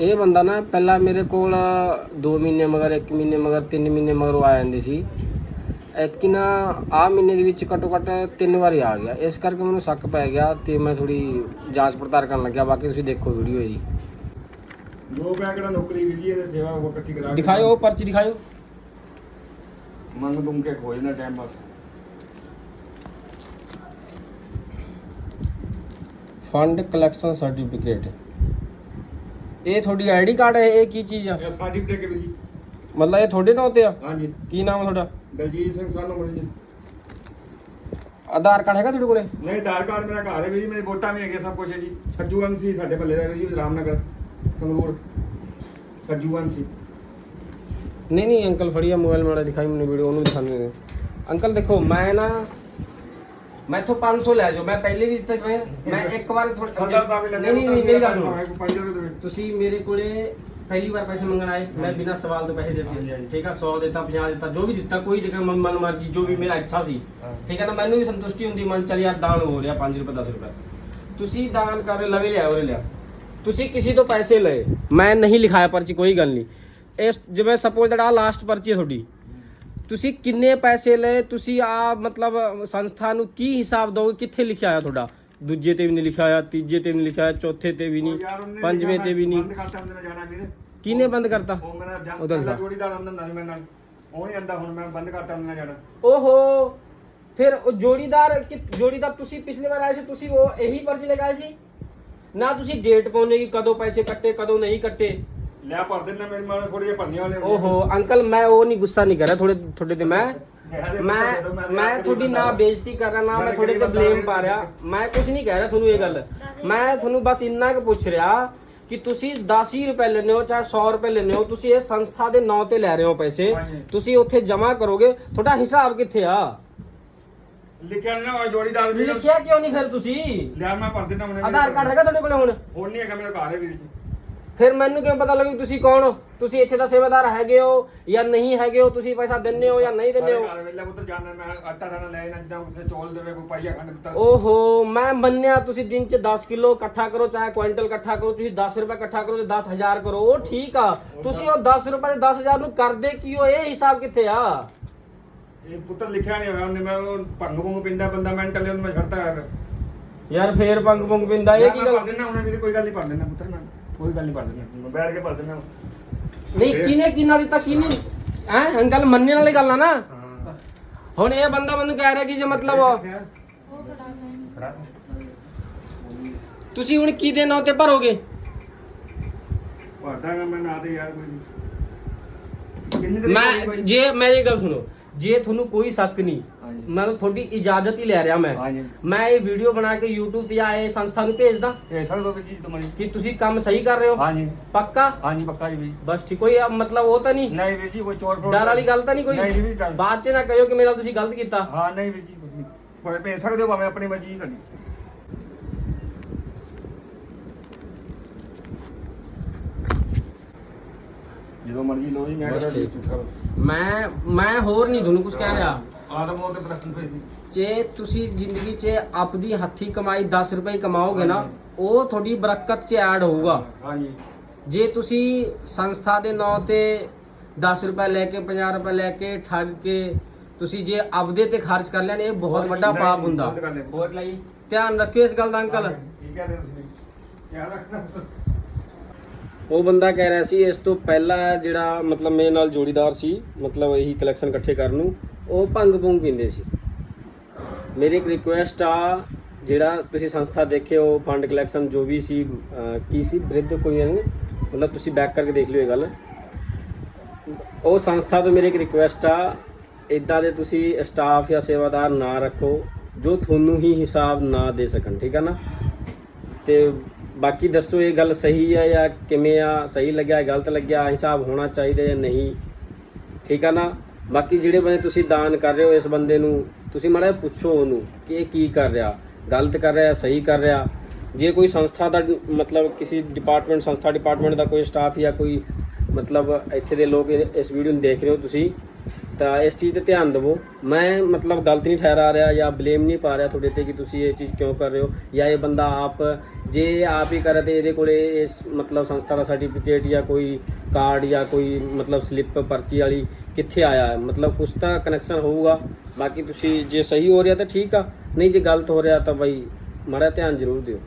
ਇਹ ਬੰਦਾ ਨਾ ਪਹਿਲਾਂ ਮੇਰੇ ਕੋਲ 2 ਮਹੀਨੇ ਮਗਰ 1 ਮਹੀਨੇ ਮਗਰ 3 ਮਹੀਨੇ ਮਗਰ ਆ ਜਾਂਦੇ ਸੀ। ਐਤਕੀ ਨਾ ਆ ਮਹੀਨੇ ਦੇ ਵਿੱਚ ਘੱਟੋ ਘੱਟ ਤਿੰਨ ਵਾਰੀ ਆ ਗਿਆ। ਇਸ ਕਰਕੇ ਮੈਨੂੰ ਸ਼ੱਕ ਪੈ ਗਿਆ ਤੇ ਮੈਂ ਥੋੜੀ ਜਾਂਚ ਪੜਤਾਲ ਕਰਨ ਲੱਗਿਆ। ਬਾਕੀ ਤੁਸੀਂ ਦੇਖੋ ਵੀਡੀਓ ਜੀ। ਦੋ ਬੈਗੜਾ ਨੌਕਰੀ ਵੀ ਜੀ ਇਹਨੇ ਸੇਵਾ ਉਹ ਇਕੱਠੀ ਕਰਾ ਕੇ ਦਿਖਾਓ ਪਰਚੀ ਦਿਖਾਓ ਮੰਗ ਤੁਮ ਕੇ ਖੋਜ ਨਾ ਟਾਈਮ ਬਸ ਫੰਡ ਕਲੈਕਸ਼ਨ ਸਰਟੀਫਿਕੇਟ ਇਹ ਤੁਹਾਡੀ ਆਈਡੀ ਕਾਰਡ ਹੈ ਇਹ ਕੀ ਚੀਜ਼ ਆ? ਇਹ ਸਰਟੀਫਿਕੇਟ ਵੀ ਜੀ? ਮਤਲਬ ਇਹ ਤੁਹਾਡੇ ਤੋਂ ਤੇ ਆ? ਹਾਂਜੀ। ਕੀ ਨਾਮ ਆ ਤੁਹਾਡਾ? ਦਲਜੀਤ ਸਿੰਘ ਸਾਨੂੰ ਮਿਲ ਜੀ। ਆਧਾਰ ਕਾਰਡ ਹੈਗਾ ਤੁਹਾਡੇ ਕੋਲੇ? ਨਹੀਂ ਆਧਾਰ ਕਾਰਡ ਮੇਰਾ ਘਰ ਹੈ ਵੀ ਜੀ ਮੇਰੇ ਵੋਟਾਂ ਵੀ ਹੈਗੇ ਸਭ ਕੁਝ ਹੈ ਜੀ। ਛੱਜੂ ਐਮਸੀ ਸਾਡੇ ਬੱਲੇ ਦਾ ਜੀ ਰਾਮਨਗਰ ਸੰਗਰੂਰ। ਛੱਜੂ ਐਮਸੀ ਨਹੀਂ ਨਹੀਂ ਅੰਕਲ ਫੜੀਆ ਮੋਬਾਈਲ ਮਾੜਾ ਦਿਖਾਈ ਮੈਨੂੰ ਵੀਡੀਓ ਉਹਨੂੰ ਦਿਖਾਉਂਦੇ ਨੇ। ਅੰਕਲ ਦੇਖੋ ਮੈਂ ਨਾ ਮੈਂ ਤੋਂ 500 ਲੈ ਜਾਓ। ਮੈਂ ਪਹਿਲੇ ਵੀ ਦਿੱਤਾ ਸੀ ਮੈਂ- ਮੈਂ ਇੱਕ ਵਾਰ ਥੋੜਾ ਲੈਣਾ ਨਹੀਂ ਨਹੀਂ ਨਹੀਂ, ਮੇਰੀ ਗੱਲ ਸੁਣੋ। ਤੁਸੀਂ। ਮੇਰੇ ਕੋਲੇ ਪਹਿਲੀ ਵਾਰ ਪੈਸੇ ਮੰਗਣ ਆਏ। ਮੈਂ ਬਿਨਾਂ ਸਵਾਲ ਤੋਂ ਪੈਸੇ ਦੇ ਹਾਂਜੀ, ਦਿੱਤੇ। ਹਾਂਜੀ। ਠੀਕ ਆ 100 ਦਿੱਤਾ 50 ਦਿੱਤਾ ਜੋ ਵੀ ਦਿੱਤਾ ਕੋਈ ਜਗ੍ਹਾ ਮਨ ਮਨ ਮਰਜ਼ੀ ਜੋ ਵੀ ਮੇਰਾ ਇੱਛਾ ਸੀ। ਹਾਂ। ਠੀਕ ਹੈ ਨਾ ਮੈਨੂੰ ਵੀ ਸੰਤੁਸ਼ਟੀ ਹੁੰਦੀ ਮਨ ਚੱਲ ਯਾਰ ਦਾਨ ਹੋ ਰਿਹਾ 5 ਰੁਪਏ 10 ਰੁਪਏ। ਤੁਸੀਂ ਦਾਨ ਕਰ ਰਹੇ ਲਵੇ ਲਿਆ ਉਰੇ ਲਿਆ। ਤੁਸੀਂ ਕਿਸੇ ਤੋਂ ਪੈਸੇ ਲਏ। ਮੈਂ ਨਹੀਂ ਲਿਖਾਇਆ ਪਰਚੀ ਕੋਈ ਗੱਲ ਨਹੀਂ। ਇਸ ਜਿਵੇਂ ਸਪੋਜ਼ ਦੜਾ ਲਾਸਟ ਪਰਚੀ ਹੈ ਤੁਹਾਡੀ। ਤੁਸੀਂ ਕਿੰਨੇ ਪੈਸੇ ਲਏ? ਤੁਸੀਂ ਆ ਮਤਲਬ ਸੰਸਥਾ ਨੂੰ ਕੀ ਹਿਸਾਬ ਦੋਗੇ? ਕਿੱਥੇ ਲਿਖਿਆ ਆਇਆ ਤੁਹਾਡਾ? ਦੂਜੇ ਤੇ ਵੀ ਨਹੀਂ ਲਿਖਿਆ ਆਇਆ ਤੀਜੇ ਤੇ ਵੀ ਨਹੀਂ ਲਿਖਿਆ ਚੌਥੇ ਤੇ ਵੀ ਨਹੀਂ ਪੰਜਵੇਂ ਤੇ ਵੀ ਬੰਦ ਨਹੀਂ ਕਿਹਨੇ ਬੰਦ ਕਰਤਾ? ਉਹ ਮੇਰਾ। ਜੋੜੀਦਾਰ ਆਂਦਾ ਹੁੰਦਾ ਸੀ ਮੇਰੇ ਨਾਲ। ਉਹ ਨਹੀਂ ਆਂਦਾ ਹੁਣ ਮੈਂ ਬੰਦ ਕਰਤਾ ਉਹਨੇ ਜਾਣਾ। ਓਹੋ! ਫਿਰ ਉਹ ਜੋੜੀਦਾਰ ਕਿ ਜੋੜੀਦਾਰ ਤੁਸੀਂ ਪਿਛਲੀ ਵਾਰ ਆਏ ਸੀ ਤੁਸੀਂ ਉਹ ਇਹੀ ਪਰਚੀ ਲੈ ਕੇ ਆਏ ਸੀ? ਨਾ ਤੁਸੀਂ ਡੇਟ ਪਾਉਣੇ ਕਿ ਕਦੋਂ ਪੈਸੇ ਕੱਟੇ ਕਦੋਂ ਨਹੀਂ ਕੱਟੇ। ਲਿਆ ਭਰ ਦੇਣਾ ਮੇਰੇ ਮਾਲ ਥੋੜੀ ਜਿਹੀ ਭਰਨੀਆਂ ਵਾਲੇ ਓਹੋ ਅੰਕਲ ਮੈਂ ਉਹ ਨਹੀਂ ਗੁੱਸਾ ਨਹੀਂ ਕਰ ਰਿਹਾ ਥੋੜੇ ਤੁਹਾਡੇ ਤੇ ਮੈਂ। ਮੈਂ ਮੈਂ ਤੁਹਾਡੀ ਨਾ ਬੇਇੱਜ਼ਤੀ ਕਰ ਰਿਹਾ ਨਾ ਮੈਂ ਤੁਹਾਡੇ ਤੇ ਬਲੇਮ ਪਾ ਰਿਹਾ। ਮੈਂ ਕੁਝ ਨਹੀਂ ਕਹਿ ਰਿਹਾ ਤੁਹਾਨੂੰ ਇਹ ਗੱਲ। ਮੈਂ ਤੁਹਾਨੂੰ ਬਸ ਇੰਨਾ ਕੁ ਪੁੱਛ ਰਿਹਾ ਕਿ ਤੁਸੀਂ 10 ਹੀ ਰੁਪਏ ਲੈਣੇ ਹੋ ਚਾਹੇ 100 ਰੁਪਏ ਲੈਣੇ ਹੋ ਤੁਸੀਂ ਇਹ ਸੰਸਥਾ ਦੇ ਨਾਂ ਤੇ ਲੈ ਰਹੇ ਹੋ ਪੈਸੇ। ਤੁਸੀਂ ਉੱਥੇ ਜਮ੍ਹਾਂ ਕਰੋਗੇ ਤੁਹਾਡਾ ਹਿਸਾਬ ਕਿੱਥੇ ਆ? ਲਿਖਿਆ ਨਾ ਜੋੜੀਦਾਰ ਵੀ ਲਿਖਿਆ ਕਿਉਂ ਨਹੀਂ ਫਿਰ ਤੁਸੀਂ? ਲਿਆ ਮੈਂ ਭਰ ਦੇਣਾ ਉਹਨੇ ਆਧਾਰ ਕਾਰਡ ਹੈਗਾ ਤੁਹਾਡੇ ਕੋਲੇ ਹੁਣ? ਹੁਣ ਨਹੀਂ ਹੈਗਾ ਮੇਰੇ ਘਰ ਹੈ ਵੀਰ ਜੀ। ਫਿਰ ਮੈਨੂੰ ਕਿਵੇਂ ਪਤਾ ਲੱਗੂ ਤੁਸੀਂ ਕੌਣ ਹੋ? ਤੁਸੀਂ ਇੱਥੇ ਦਾ ਸੇਵਾਦਾਰ ਹੈਗੇ ਹੋ ਜਾਂ ਨਹੀਂ ਹੈਗੇ ਹੋ ਤੁਸੀਂ ਪੈਸਾ ਦਿੰਦੇ ਹੋ ਜਾਂ ਨਹੀਂ ਦਿੰਦੇ ਹੋ? ਘਰ ਵੇਲੇ ਪੁੱਤਰ ਜਾਣਾ ਮੈਂ ਆਟਾ ਦਾਣਾ ਲੈ ਨਾ ਜਿੱਦਾਂ ਕਿਸੇ ਚੌਲ ਦੇਵੇ ਕੋਈ ਪਾਈਆ ਖੰਡ ਪੁੱਤਰ। ਓਹੋ ਮੈਂ ਮੰਨਿਆ ਤੁਸੀਂ ਦਿਨ ਚ 10 ਕਿਲੋ ਇਕੱਠਾ ਕਰੋ ਚਾਹੇ ਕੁਇੰਟਲ ਇਕੱਠਾ ਕਰੋ ਤੁਸੀਂ 10 ਰੁਪਏ ਇਕੱਠਾ ਕਰੋ ਤੇ 10000 ਕਰੋ ਉਹ ਠੀਕ ਆ। ਤੁਸੀਂ ਉਹ 10 ਰੁਪਏ ਤੇ 10000 ਨੂੰ ਕਰਦੇ ਕੀ ਹੋ? ਇਹ ਹਿਸਾਬ ਕਿੱਥੇ ਆ? ਇਹ ਪੁੱਤਰ ਲਿਖਿਆ ਨਹੀਂ ਹੋਇਆ ਉਹਨੇ ਮੈਂ ਉਹ ਭੰਗ ਭੁੰਗ ਪਿੰਦਾ ਬੰਦਾ ਮੈਂ ਟੱਲੇ ਉਹਨੂੰ ਮੈਂ ਛੱਡਤਾ ਹੋਇਆ ਫਿਰ। ਯਾਰ ਫੇਰ ਪੰਗ ਪੰਗ ਪਿੰਦਾ ਇਹ ਕੀ ਮੈਂ ਭਰ ਗੱਲ ਉਹਨੇ ਵੀਰੇ ਕੋਈ ਗੱਲ ਨਹੀਂ ਭਰ ਦੇਣਾ ਪੁੱਤਰ ਮੈਂ। ਕੋਈ ਗੱਲ ਨਹੀਂ ਭਰ ਦੇਣਾ ਮੈਂ ਬੈਠ ਕੇ ਭਰ ਦੇਣਾ ਨਹੀਂ ਕਿਨੇ ਕਿੰਨਾ ਦਿੱਤਾ ਕਿਨੇ ਹੈ? ਅੰਕਲ ਮੰਨਣ ਵਾਲੀ ਗੱਲ ਆ ਨਾ। ਹੁਣ ਇਹ ਬੰਦਾ ਮੈਨੂੰ ਕਹਿ ਰਿਹਾ ਕਿ ਜੇ ਮਤਲਬ ਤੁਸੀਂ ਹੁਣ ਕੀ ਦੇ ਨਾਂ ਤੇ ਭਰੋਗੇ ਭਰਦਾਗਾ ਮੈਂ ਨਾ ਤੇ ਯਾਰ ਕੋਈ। ਮੈਂ? ਜੇ ਮੇਰੀ ਗੱਲ ਸੁਣੋ। ਜੇ ਤੁਹਾਨੂੰ ਕੋਈ ਸ਼ੱਕ ਨਹੀਂ ਹਾਂਜੀ। ਮੈਂ ਤਾਂ ਤੁਹਾਡੀ ਇਜਾਜ਼ਤ ਹੀ ਲੈ ਰਿਹਾ ਮੈਂ। ਹਾਂਜੀ। ਮੈਂ ਇਹ ਵੀਡੀਓ ਬਣਾ ਕੇ YouTube ਤੇ ਇਹ ਸੰਸਥਾ ਨੂੰ ਭੇਜਦਾ ਇਹ ਸਕਦਾ ਵੀ ਜੀ ਤੁਮਣੀ ਕਿ ਤੁਸੀਂ ਕੰਮ ਸਹੀ ਕਰ ਰਹੇ ਹੋ। ਹਾਂਜੀ। ਪੱਕਾ? ਹਾਂਜੀ ਪੱਕਾ ਜੀ ਵੀ। ਬਸ ਠੀਕ ਕੋਈ ਮਤਲਬ ਉਹ ਤਾਂ ਨਹੀਂ? ਨਹੀਂ ਵੀਰ ਜੀ ਕੋਈ ਚੋਰ ਫਰੋਡ ਡਰ ਵਾਲੀ ਗੱਲ ਤਾਂ ਨਹੀਂ ਨਹੀਂ ਕੋਈ ਵੀਰ ਡਰ। ਬਾਅਦ ਚ ਨਾ ਕਹਿਓ ਕਿ ਮੇਰੇ ਤੁਸੀਂ ਗਲਤ ਕੀਤਾ। ਹਾਂ ਨਹੀਂ ਵੀਰ ਜੀ ਕੁਝ ਨਹੀਂ। ਕੋਈ ਭੇਜ ਸਕਦੇ ਹੋ ਭਾਵੇਂ ਆਪਣੀ ਮਰਜ਼ੀ ਤੁਹਾਡੀ। ਜਦੋਂ ਮਰਜ਼ੀ ਲਓ ਜੀ ਮੈਂ ਬਸ ਠੀਕ। ਮੈਂ ਮੈਂ ਹੋਰ ਨਹੀਂ ਤੁਹਾਨੂੰ ਕੁਝ ਕਹਿ ਰਿਹਾ। ਆਦਮ ਉਹ ਤੇ ਪ੍ਰਸ਼ਨ ਭੇਜਦੀ ਜੇ ਤੁਸੀਂ ਜ਼ਿੰਦਗੀ 'ਚ ਆਪਦੀ ਹੱਥੀ ਕਮਾਈ 10 ਰੁਪਏ ਕਮਾਓਗੇ ਨਾ ਉਹ ਤੁਹਾਡੀ ਬਰਕਤ 'ਚ ਐਡ ਹੋਊਗਾ। ਹਾਂਜੀ। ਜੇ ਤੁਸੀਂ ਸੰਸਥਾ ਦੇ ਨਾਂ ਤੇ 10 ਰੁਪਏ ਲੈ ਕੇ 50 ਰੁਪਏ ਲੈ ਕੇ ਠੱਗ ਕੇ ਤੁਸੀਂ ਜੇ ਆਪਦੇ ਤੇ ਖਰਚ ਕਰ ਲੈਣ ਇਹ ਬਹੁਤ ਵੱਡਾ ਪਾਪ ਹੁੰਦਾ। ਲਈ। ਧਿਆਨ ਰੱਖਿਓ ਇਸ ਗੱਲ ਦਾ ਅੰਕਲ। ਠੀਕ ਹੈ ਤੁਸੀਂ? ਯਾਦ ਰੱਖਣਾ। ਉਹ ਬੰਦਾ ਕਹਿ ਰਿਹਾ ਸੀ, ਇਸ ਤੋਂ ਪਹਿਲਾਂ ਜਿਹੜਾ ਮਤਲਬ ਮੇਰੇ ਨਾਲ ਜੋੜੀਦਾਰ ਸੀ, ਮਤਲਬ ਇਹੀ ਕਲੈਕਸ਼ਨ ਇਕੱਠੇ ਕਰਨ ਨੂੰ, ਉਹ ਭੰਗ ਭੁੰਗ ਪੀਂਦੇ ਸੀ। ਮੇਰੀ ਇੱਕ ਰਿਕੁਐਸਟ ਆ, ਜਿਹੜਾ ਤੁਸੀਂ ਸੰਸਥਾ ਦੇਖਿਓ ਫੰਡ ਕਲੈਕਸ਼ਨ ਜੋ ਵੀ ਸੀ ਕੀ ਸੀ, ਬ੍ਰਿਧ ਕੋਈ ਨਹੀਂ, ਮਤਲਬ ਤੁਸੀਂ ਬੈਕ ਕਰਕੇ ਦੇਖ ਲਿਓ ਇਹ ਗੱਲ। ਉਹ ਸੰਸਥਾ ਤੋਂ ਮੇਰੀ ਇੱਕ ਰਿਕੁਐਸਟ ਆ ਇਦਾਂ ਦੇ ਤੁਸੀਂ ਸਟਾਫ ਜਾਂ ਸੇਵਾਦਾਰ ਨਾ ਰੱਖੋ, ਜੋ ਤੁਹਾਨੂੰ ਹੀ ਹਿਸਾਬ ਨਾ ਦੇ ਸਕਣ, ਠੀਕ ਹੈ ਨਾ? ਤੇ ਬਾਕੀ ਦੱਸੋ ਇਹ ਗੱਲ ਸਹੀ ਹੈ ਜਾਂ ਕਿਵੇਂ ਆ, ਸਹੀ ਲੱਗਿਆ, ਗਲਤ ਲੱਗਿਆ ਹਿਸਾਬ ਹੋਣਾ ਚਾਹੀਦਾ ਜਾਂ ਨਹੀਂ? ਠੀਕ ਆ ਨਾ? ਬਾਕੀ ਜਿਹੜੇ ਬੰਦੇ ਤੁਸੀਂ ਦਾਨ ਕਰ ਰਹੇ ਹੋ ਇਸ ਬੰਦੇ ਨੂੰ, ਤੁਸੀਂ ਮਾੜਾ ਪੁੱਛੋ ਉਹਨੂੰ ਕਿ ਇਹ ਕੀ ਕਰ ਰਿਹਾ? ਗਲਤ ਕਰ ਰਿਹਾ, ਸਹੀ ਕਰ ਰਿਹਾ? ਜੇ ਕੋਈ ਸੰਸਥਾ ਦਾ ਮਤਲਬ ਕਿਸੇ ਡਿਪਾਰਟਮੈਂਟ ਸੰਸਥਾ ਡਿਪਾਰਟਮੈਂਟ ਦਾ ਕੋਈ ਸਟਾਫ ਜਾਂ ਕੋਈ ਮਤਲਬ ਇੱਥੇ ਦੇ ਲੋਕ ਇਸ ਵੀਡੀਓ ਨੂੰ ਦੇਖ ਰਹੇ ਹੋ ਤੁਸੀਂ ਤਾਂ ਇਸ ਚੀਜ਼ ਤੇ ਧਿਆਨ ਦਿਵੋ। ਮੈਂ ਮਤਲਬ ਗਲਤ ਨਹੀਂ ਠਹਿਰਾ ਰਿਹਾ ਜਾਂ ਬਲੇਮ ਨਹੀਂ ਪਾ ਰਿਹਾ ਤੁਹਾਡੇ ਤੇ ਕਿ ਤੁਸੀਂ ਇਹ ਚੀਜ਼ ਕਿਉਂ ਕਰ ਰਹੇ ਹੋ ਜਾਂ ਇਹ ਬੰਦਾ ਆਪ ਜੇ ਆਪ ਹੀ ਕਰੇ ਤੇ ਇਹਦੇ ਕੋਲੇ ਇਸ ਮਤਲਬ ਸੰਸਥਾ ਦਾ ਸਰਟੀਫਿਕੇਟ ਜਾਂ ਕੋਈ ਕਾਰਡ ਜਾਂ ਕੋਈ ਮਤਲਬ ਸਲਿੱਪ ਪਰਚੀ ਵਾਲੀ ਕਿੱਥੇ ਆਇਆ ਹੈ? ਮਤਲਬ ਕੁਛ ਤਾਂ ਕਨੈਕਸ਼ਨ ਹੋਊਗਾ। ਬਾਕੀ ਤੁਸੀਂ ਜੇ ਸਹੀ ਹੋ ਰਿਹਾ ਤਾਂ ਠੀਕ ਆ। ਨਹੀਂ ਜੇ ਗਲਤ ਹੋ ਰਿਹਾ ਤਾਂ ਬਈ ਮਾੜਾ ਧਿਆਨ ਜ਼ਰੂਰ ਦਿਓ।